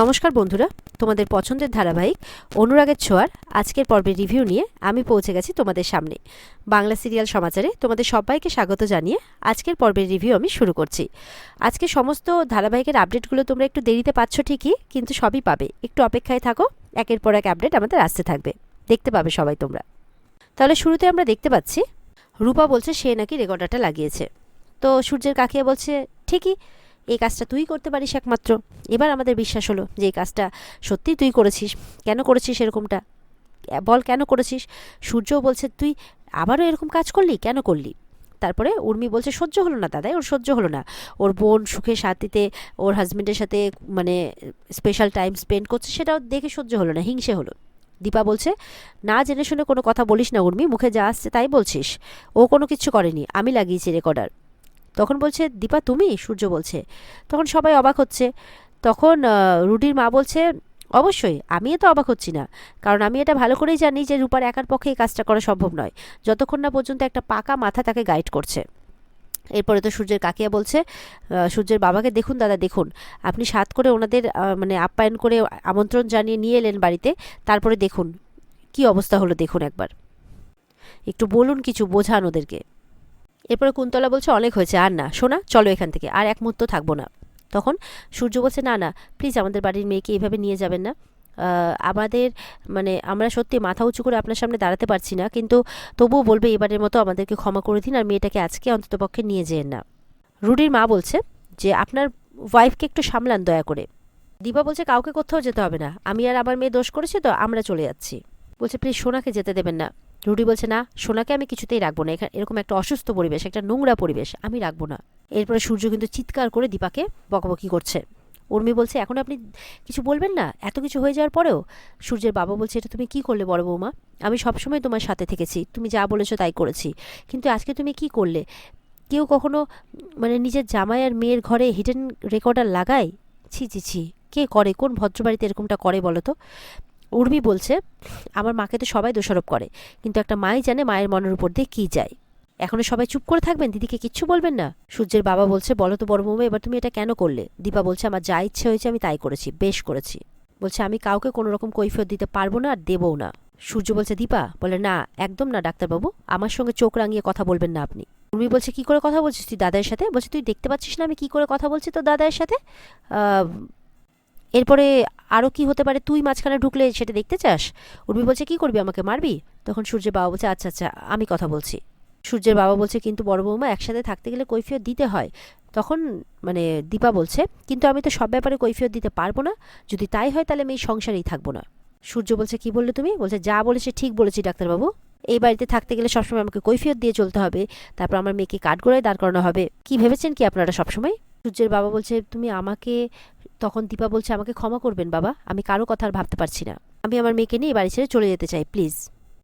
নমস্কার বন্ধুরা, তোমাদের পছন্দের ধারাবাহিক অনুরাগের ছোঁয়ার আজকের পর্বের রিভিউ নিয়ে আমি পৌঁছে গেছি তোমাদের সামনে। বাংলা সিরিয়াল সমাচারে তোমাদের সবাইকে স্বাগত জানিয়ে আজকের পর্বের রিভিউ আমি শুরু করছি। আজকে সমস্ত ধারাবাহিকের আপডেটগুলো তোমরা একটু দেরিতে পাচ্ছ ঠিকই, কিন্তু সবই পাবে। একটু অপেক্ষায় থাকো, একের পর এক আপডেট আমাদের আসতে থাকবে। দেখতে পাবে সবাই তোমরা। তাহলে শুরুতে আমরা দেখতে পাচ্ছি, রূপা বলছে সে নাকি রেকর্ডারটা লাগিয়েছে। তো সূর্যের কাকিয়া বলছে, ঠিকই এই কাজটা তুই করতে পারিস একমাত্র। এবার আমাদের বিশ্বাস হলো যে এই কাজটা সত্যিই তুই করেছিস। কেন করেছিস এরকমটা? বল কেন করেছিস? সূর্যও বলছে, তুই আবারও এরকম কাজ করলি? কেন করলি? তারপরে উর্মি বলছে, সহ্য হলো না দাদাই, ওর সহ্য হলো না। ওর বোন সুখে শান্তিতে, ওর হাজবেন্ডের সাথে মানে স্পেশাল টাইম স্পেন্ড করছে, সেটাও দেখে সহ্য হলো না, হিংসে হলো। দীপা বলছে, না জেনে শুনে কোনো কথা বলিস না উর্মি, মুখে যা আসছে তাই বলছিস। ও কোনো কিছু করেনি, আমি লাগিয়েছি রেকর্ডার তখন বলছে, দীপা, তুমি? সূর্য বলছে। তখন সবাই অবাক হচ্ছে। তখন রুডির মা বলছে, অবশ্যই আমি তো অবাক হচ্ছি না। কারণ আমি এটা ভালো করেই জানি যে রূপার একার পক্ষে এই কাজটা করা সম্ভব নয়। যতক্ষণ না পর্যন্ত একটা পাকা মাথা তাকে গাইড করছে। এরপরে তো সূর্যের কাকিয়া বলছে সূর্যের বাবাকে দেখুন, দাদা, দেখুন। আপনি সাত করে ওনাদের মানে আপ্যায়ন করে আমন্ত্রণ জানিয়ে নিয়ে এলেন বাড়িতে। তারপরে দেখুন, কি অবস্থা হলো, দেখুন একবার। একটু বলুন কিছু, বোঝান ওদেরকে। এরপরে কুন্তলা বলছে, অনেক হয়েছে, আর না। শোনা চলো এখান থেকে। আর এক মুহূর্ত থাকব না। তখন সূর্য বলছে, না না প্লিজ আমাদের বাড়ির মেয়েকে এইভাবে নিয়ে যাবেন না। আমাদের মানে আমরা সত্যি মাথা উঁচু করে আপনার সামনে দাঁড়াতে পারছি না, কিন্তু তবুও বলবে এবারের মতো আমাদেরকে ক্ষমা করে দিন আর মেয়েটাকে আজকে অন্ততপক্ষে নিয়ে যেন না। রুডির মা বলছে যে, আপনার ওয়াইফকে একটু সামলান দয়া করে। দীপা বলছে, কাউকে কোথাও যেতে হবে না। আমি আর আমার মেয়ে দোষ করেছি তো আমরা চলে যাচ্ছি। বলছে প্লিজ সোনাকে যেতে দেবেন না। রুডি বলছে, না, সোনাকে আমি কিছুতেই রাখব না। এখানে এরকম একটা অসুস্থ পরিবেশ, একটা নোংরা পরিবেশ, আমি রাখব না। এরপরে সূর্য কিন্তু চিৎকার করে দীপাকে বকাবকি করছে। উর্মি বলছে, এখন আপনি কিছু বলবেন না? এত কিছু হয়ে যাওয়ার পরেও? সূর্যের বাবা বলছে, এটা তুমি কি করলে বড় বৌমা? আমি সবসময় তোমার সাথে থেকেছি। তুমি যা বলেছ তাই করেছি। কিন্তু আজকে তুমি কি করলে? কেউ কখনো মানে নিজের জামাই আর মেয়ের ঘরে হিডেন রেকর্ডার লাগায়? ছি ছি ছি। কে করে? কোন ভদ্রবাড়িতে এরকমটা করে বলো তো? উর্মি বলছে, আমার মাকে তো সবাই দোষারোপ করে, কিন্তু একটা মাই জানে মায়ের মনের উপর দিয়ে কী যায়। এখনও সবাই চুপ করে থাকবেন? দিদিকে কিচ্ছু বলবেন না? সূর্যের বাবা বলছে, বলো তো বড় এবার তুমি এটা কেন করলে? দীপা বলছে, আমার যা ইচ্ছে হয়েছে আমি তাই করেছি, বেশ করেছি। বলছে, আমি কাউকে কোনো রকম কৈফিয়ত দিতে পারব না আর দেবও না। সূর্য বলছে, দীপা, বলে, না, একদম না, ডাক্তারবাবু, আমার সঙ্গে চোখ রাঙিয়ে কথা বলবেন না আপনি। উর্মি বলছে, কি করে কথা বলছিস তুই দাদার সাথে? বলছে, তুই দেখতে পাচ্ছিস না আমি কি করে কথা বলছি তোর দাদার সাথে? এরপরে আরও কি হতে পারে? তুই মাঝখানে ঢুকলে সেটা দেখতে চাস? উর্মি বলছে, কি করবি? আমাকে মারবি? তখন সূর্যের বাবা বলছে আচ্ছা আচ্ছা আমি কথা বলছি। সূর্যের বাবা বলছে, কিন্তু বড় বৌমা, একসাথে থাকতে গেলে কৈফিয়ত দিতে হয়। তখন মানে দীপা বলছে, কিন্তু আমি তো সব ব্যাপারে কৈফিয়ত দিতে পারব না। যদি তাই হয়, তাহলে আমি এই সংসারেই থাকব না। সূর্য বলছে, কি বললে তুমি? বলছে, যা বলেছে, ঠিক বলেছি, ডাক্তারবাবু। এই বাড়িতে থাকতে গেলে সবসময় আমাকে কৈফিয়ত দিয়ে চলতে হবে। তারপর আমার মেয়েকে কাঠগোড়ায় দাঁড় করানো হবে। কি ভেবেছেন কি আপনারা সবসময়? সূর্যের বাবা বলছে, তুমি আমাকে তখন দীপা বলছে, আমাকে ক্ষমা করবেন বাবা, আমি কারও কথা আর ভাবতে পারছি না। আমি আমার মেয়েকে নিয়ে বাড়ি ছেড়ে চলে যেতে চাই, প্লিজ।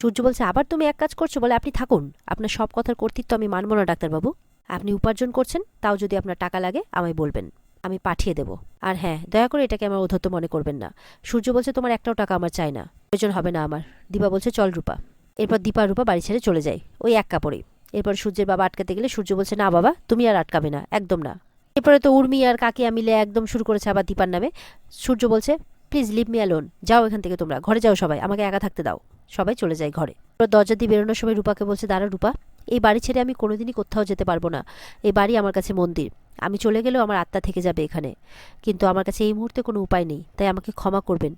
সূর্য বলছে, আবার তুমি এক কাজ করছ, বলে আপনি থাকুন। আপনার সব কথার কর্তৃত্ব আমি মানব না, ডাক্তারবাবু। আপনি উপার্জন করছেন, তাও যদি আপনার টাকা লাগে, আমায় বলবেন। আমি পাঠিয়ে দেব। আর হ্যাঁ দয়া করে এটাকে আমার অধত্ত মনে করবেন না। সূর্য বলছে, তোমার একটাও টাকা আমার চাই না। প্রয়োজন হবে না আমার। দীপা বলছে, চল রূপা। এরপর দীপা রূপা বাড়ি ছেড়ে চলে যায়, ওই এক কাপড়ে। এরপর সূর্যের বাবা আটকাতে গেলে সূর্য বলছে, না বাবা, তুমি আর আটকাবে না, একদম না। এরপরে তো উর্মি আর কাকিয়া মিলে একদম শুরু করেছে আবার দীপার নামে। সূর্য বলছে প্লিজ লিভ মি অ্যালোন যাও এখান থেকে তোমরা। ঘরে যাও সবাই। আমাকে একা থাকতে দাও। সবাই চলে যায় ঘরে। দরজা দিয়ে বেরোনোর সময় রূপাকে বলছে, দাঁড়া রূপা, এই বাড়ি ছেড়ে আমি কোনোদিনই কোথাও যেতে পারব না। এই বাড়ি আমার কাছে মন্দির। আমি চলে গেলেও আমার আত্মা থেকে যাবে এখানে। কিন্তু আমার কাছে এই মুহূর্তে কোনো উপায় নেই। তাই আমাকে ক্ষমা করবেন।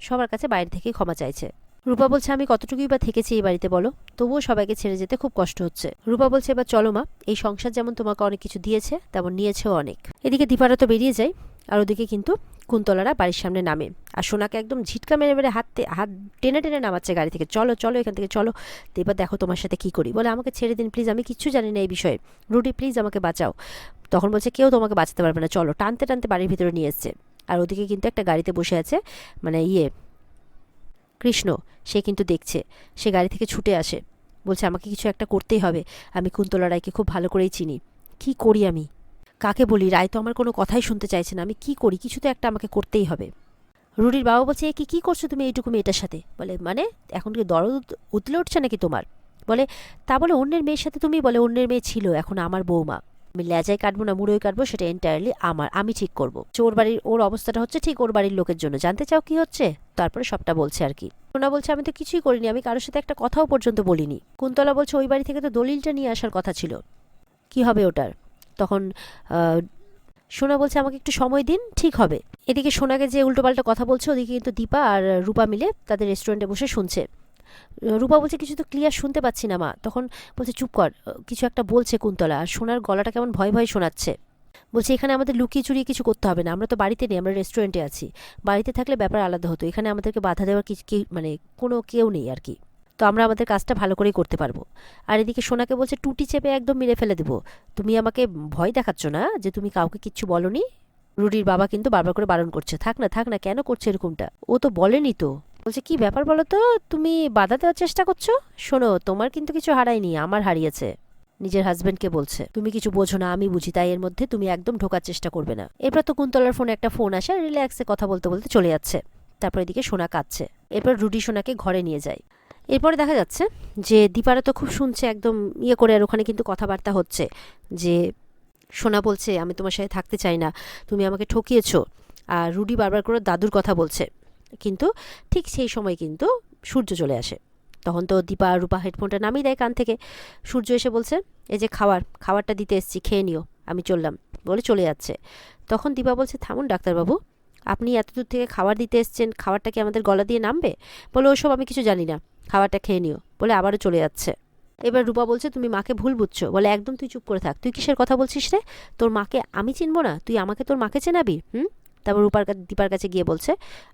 সবার কাছে বাইরে থেকে ক্ষমা চাইছে। রূপা বলছে, আমি কতটুকুই বা থেকেছি এই বাড়িতে বলো? তবুও সবাইকে ছেড়ে যেতে খুব কষ্ট হচ্ছে। রূপা বলছে, এবার চলো মা, এই সংসার যেমন তোমাকে অনেক কিছু দিয়েছে, তেমন নিয়েছেও অনেক। এদিকে দীপারা তো বেরিয়ে যায়, আর ওদিকে কিন্তু কুন্তলারা বাড়ির সামনে নামে। আর সোনাকে একদম ঝিটকা মেরে মেরে হাত হাত টেনে টেনে নামাচ্ছে গাড়ি থেকে, চলো চলো এখান থেকে, চলো, তো এবার দেখো তোমার সাথে কি করি। বলে, আমাকে ছেড়ে দিন, প্লিজ, আমি কিচ্ছু জানি না এই বিষয়ে। রুটি, প্লিজ, আমাকে বাঁচাও। তখন বলছে, কেউ তোমাকে বাঁচাতে পারবে না, চলো। টানতে টানতে বাড়ির ভিতরে নিয়ে এসছে। আর ওদিকে কিন্তু একটা গাড়িতে বসে আছে মানে ইয়ে কৃষ্ণ, সে কিন্তু দেখছে, সে গাড়ি থেকে ছুটে আসে। বলছে, আমাকে কিছু একটা করতেই হবে। আমি কুন্তলা রায়কে খুব ভালো করেই চিনি। কি করি আমি? কাকে বলি? রায় তো আমার কোনো কথাই শুনতে চাইছে না। আমি কি করি? কিছু তো একটা আমাকে করতেই হবে। রুডির বাবা বলছে কি কি করছ তুমি এইটুকু মেয়েটার সাথে? বলে মানে এখন কি দরদ উতলে উঠছে নাকি তোমার? বলে, তা বলে অন্যের মেয়ের সাথে তুমি? বলে, অন্যের মেয়ে ছিল, এখন আমার বৌমা। আমি লেজাই কাটবো না মুড়োই কাটবো, সেটা এন্টায়ারলি আমার, আমি ঠিক করব। ওর বাড়ির, ওর অবস্থাটা হচ্ছে ঠিক ওর বাড়ির লোকের জন্য। জানতে চাও কি হচ্ছে? তারপরে সবটা বলছে আর কি। সোনা বলছে, আমি তো কিছুই করিনি, আমি কারোর সাথে একটা কথাও পর্যন্ত বলিনি। কুন্তলা বলছে, ওই বাড়ি থেকে তো দলিলটা নিয়ে আসার কথা ছিল। কি হবে ওটার? তখন সোনা বলছে, আমাকে একটু সময় দিন, ঠিক হবে। এদিকে সোনাকে যে উল্টোপাল্টা কথা বলছে, ওদিকে কিন্তু দীপা আর রূপা মিলে তাদের রেস্টুরেন্টে বসে শুনছে। রূপা বলছে, কিছু তো ক্লিয়ার শুনতে পাচ্ছি না মা। তখন বলছে, চুপ কর কিছু একটা বলছে কুন্তলা, আর সোনার গলাটা কেমন ভয় ভয় শোনাচ্ছে। বলছে, এখানে আমাদের লুকিয়ে চুরিয়ে কিছু করতে হবে না, আমরা তো বাড়িতে নেই, আমরা রেস্টুরেন্টে আছি। বাড়িতে থাকলে ব্যাপার আলাদা হতো, এখানে আমাদেরকে বাধা দেওয়ার কি- মানে কোনো কেউ নেই আর কি। তো আমরা আমাদের কাজটা ভালো করেই করতে পারব। আর এদিকে সোনাকে বলছে, টুটি চেপে একদম মেরে ফেলে দেবো। তুমি আমাকে ভয় দেখাচ্ছ না যে তুমি কাউকে কিচ্ছু বলনি? রুডির বাবা কিন্তু বারবার করে বারণ করছে, থাক না থাক না, কেন করছে এরকমটা? ও তো বলেনি তো। বলছে, কি ব্যাপার বলো তো তুমি বাধা দেওয়ার চেষ্টা করছ? শোনো, তোমার কিন্তু কিছু হারায়নি, আমার হারিয়েছে। নিজের হাজবেন্ডকে বলছে, তুমি কিছু বোঝো না, আমি বুঝি, তাই এর মধ্যে তুমি একদম ঢোকার চেষ্টা করবে না। এরপর তো কুন্তলার ফোনে একটা ফোন আসে, রিল্যাক্সে কথা বলতে বলতে চলে যাচ্ছে। তারপর এদিকে সোনা কাঁদছে। এরপর রুডি সোনাকে ঘরে নিয়ে যায়। এরপরে দেখা যাচ্ছে যে দীপারা তো খুব শুনছে, একদম ইয়ে করে, আর ওখানে কিন্তু কথাবার্তা হচ্ছে যে, সোনা বলছে, আমি তোমার সাথে থাকতে চাই না, তুমি আমাকে ঠকিয়েছো। আর রুডি বারবার করে দাদুর কথা বলছে। কিন্তু ঠিক সেই সময় কিন্তু সূর্য চলে আসে। তখন তো দীপা রূপা হেডফোনটা নামিয়ে দেয় কান থেকে। সূর্য এসে বলছে, এই যে খাবার, খাবারটা দিতে এসছি, খেয়ে নিও, আমি চললাম। বলে চলে যাচ্ছে। তখন দীপা বলছে, থামুন ডাক্তারবাবু, আপনি এত দূর থেকে খাবার দিতে এসছেন, খাবারটা কি আমাদের গলা দিয়ে নামবে? বলে, ওসব আমি কিছু জানি না, খাবারটা খেয়ে নিও। বলে আবারও চলে যাচ্ছে। এবার রূপা বলছে, তুমি মাকে ভুল বুঝছ। বলে, একদম, তুই চুপ করে থাক। তুই কিসের কথা বলছিস রে? তোর মাকে আমি চিনবো না? তুই আমাকে তোর মাকে চেনাবি, হুম? তারপর রূপার কাছে দীপার কাছে গিয়ে বলছে,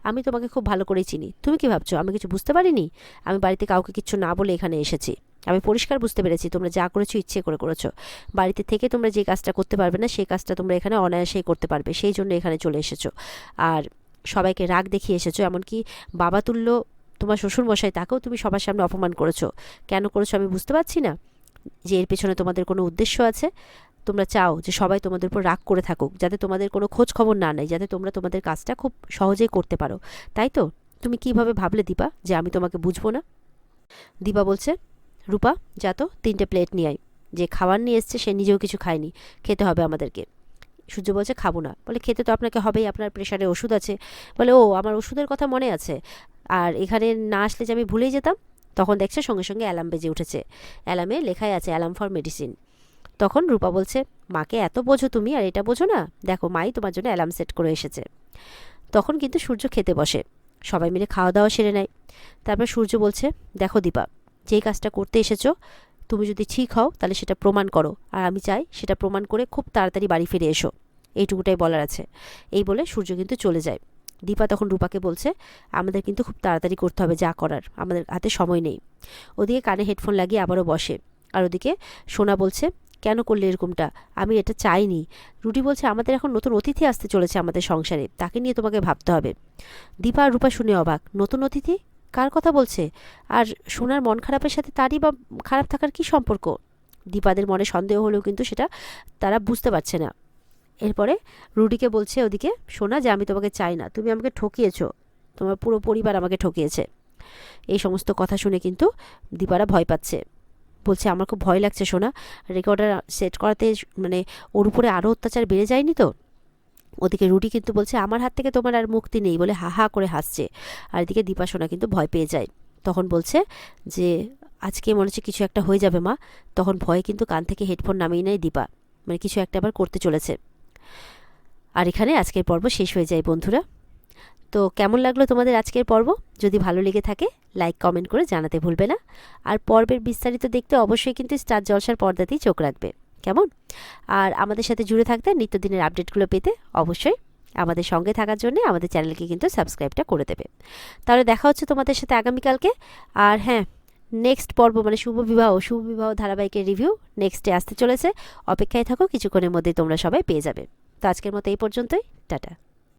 আমি তোমাকে খুব ভালো করেই চিনি। তুমি কি ভাবছ? আমি কিছু বুঝতে পারিনি? আমি বাড়িতে কাউকে কিচ্ছু না বলে এখানে এসেছি। আমি পরিষ্কার বুঝতে পেরেছি, তোমরা যা করেছ ইচ্ছে করে করেছ। বাড়িতে থেকে তোমরা যে কাজটা করতে পারবে না, সেই কাজটা তোমরা এখানে অনায়াসেই করতে পারবে। সেই জন্য এখানে চলে এসেছ। আর সবাইকে রাগ দেখিয়ে এসেছ, এমনকি বাবা তুল্য, তোমার শ্বশুরমশাই, তাকেও তুমি সবার সামনে অপমান করেছ। কেন করেছ আমি বুঝতে পারছি না যে এর পেছনে তোমাদের কোনো উদ্দেশ্য আছে। তোমরা চাও যে সবাই তোমাদের উপর রাগ করে থাকুক, যাতে তোমাদের কোনো খোঁজ খবর না নেয় যাতে তোমরা তোমাদের কাজটা খুব সহজেই করতে পারো। তাই তো? তুমি কীভাবে ভাবলে দীপা যে আমি তোমাকে বুঝব না? দীপা বলছে, রূপা, যা তো, তিনটে প্লেট নিয়ে আয়। যে খাবার নিয়ে এসছে সে নিজেও কিছু খায়নি। খেতে হবে আমাদেরকে। সূর্য বলছে, খাব না। বলে, খেতে তো আপনাকে হবেই, আপনার প্রেশারে ওষুধ আছে। বলে, ও, আমার ওষুধের কথা মনে আছে। আর এখানে না আসলে যে আমি ভুলেই যেতাম? তখন দেখছে সঙ্গে সঙ্গে অ্যালার্ম বেজে উঠেছে। অ্যালার্মে লেখাই আছে, অ্যালার্ম ফর মেডিসিন। তখন রূপা বলছে, মাকে এত বোঝো তুমি আর এটা বোঝো না। দেখো, মাই তোমার জন্য অ্যালার্ম সেট করে এসেছে। তখন কিন্তু সূর্য খেতে বসে। সবাই মিলে খাওয়া দাওয়া সেরে নেয়। তারপর সূর্য বলছে, দেখো দীপা, যেই কাজটা করতে এসেছ, তুমি যদি ঠিক হও তাহলে সেটা প্রমাণ করো। আর আমি চাই সেটা প্রমাণ করে খুব তাড়াতাড়ি বাড়ি ফিরে এসো। এইটুকুটাই বলার আছে। এই বলে সূর্য কিন্তু চলে যায়। দীপা তখন রূপাকে বলছে, আমাদের কিন্তু খুব তাড়াতাড়ি করতে হবে যা করার। আমাদের হাতে সময় নেই। ওদিকে কানে হেডফোন লাগিয়ে আবারও বসে। আর ওদিকে সোনা বলছে কেন করলে এরকমটা? আমি এটা চাইনি। রুটি বলছে, আমাদের এখন নতুন অতিথি আসতে চলেছে আমাদের সংসারে। তাকে নিয়ে তোমাকে ভাবতে হবে। দীপা আর রূপা শুনে অবাক। নতুন অতিথি? কার কথা বলছে? আর সোনার মন খারাপের সাথে তারই বা খারাপ থাকার কি সম্পর্ক? দীপাদের মনে সন্দেহ হলেও কিন্তু সেটা তারা বুঝতে পারছে না। এরপরে রুডিকে বলছে ওদিকে, সোনা যে আমি তোমাকে চাই না, তুমি আমাকে ঠকিয়েছো। তোমার পুরো পরিবার আমাকে ঠকিয়েছে। এই সমস্ত কথা শুনে কিন্তু দীপারা ভয় পাচ্ছে। বলছে, আমার খুব ভয় লাগছে, সোনা। রেকর্ডার সেট করাতে মানে ওর উপরে আরও অত্যাচার বেড়ে যায়নি তো? ওদিকে রুটি কিন্তু বলছে, আমার হাত থেকে তোমার আর মুক্তি নেই বলে হা হা করে হাসছে। আর এদিকে দীপা সোনা কিন্তু ভয় পেয়ে যায়। তখন বলছে যে, আজকে মনে হচ্ছে কিছু একটা হয়ে যাবে মা। তখন ভয়ে কিন্তু কান থেকে হেডফোন নামিয়ে নেয় দীপা। মানে কিছু একটা আবার করতে চলেছে। আর এখানে আজকের পর্ব শেষ হয়ে যায়, বন্ধুরা। তো কেমন লাগল তোমাদের আজকের পর্ব? যদি ভালো লেগে থাকে লাইক কমেন্ট করে জানাতে ভুলবে না। আর পর্বের বিস্তারিত দেখতে অবশ্যই কিন্তু স্টার জলসার পর্দাতেই চোখ রাখবে। কেমন? আর আমাদের সাথে জুড়ে থাকতে নিত্যদিনের আপডেটগুলো পেতে অবশ্যই আমাদের সঙ্গে থাকার জন্য আমাদের চ্যানেলকে কিন্তু সাবস্ক্রাইবটা করে দেবে। তাহলে দেখা হচ্ছে তোমাদের সাথে আগামীকালকে। আর হ্যাঁ নেক্সট পর্ব মানে শুভ বিবাহ শুভ বিবাহ ধারাবাহিকের রিভিউ নেক্সটে আসতে চলেছে। অপেক্ষায় থাকো, কিছুক্ষণের মধ্যেই তোমরা সবাই পেয়ে যাবে। তো আজকের মতো এই পর্যন্তই। টাটা।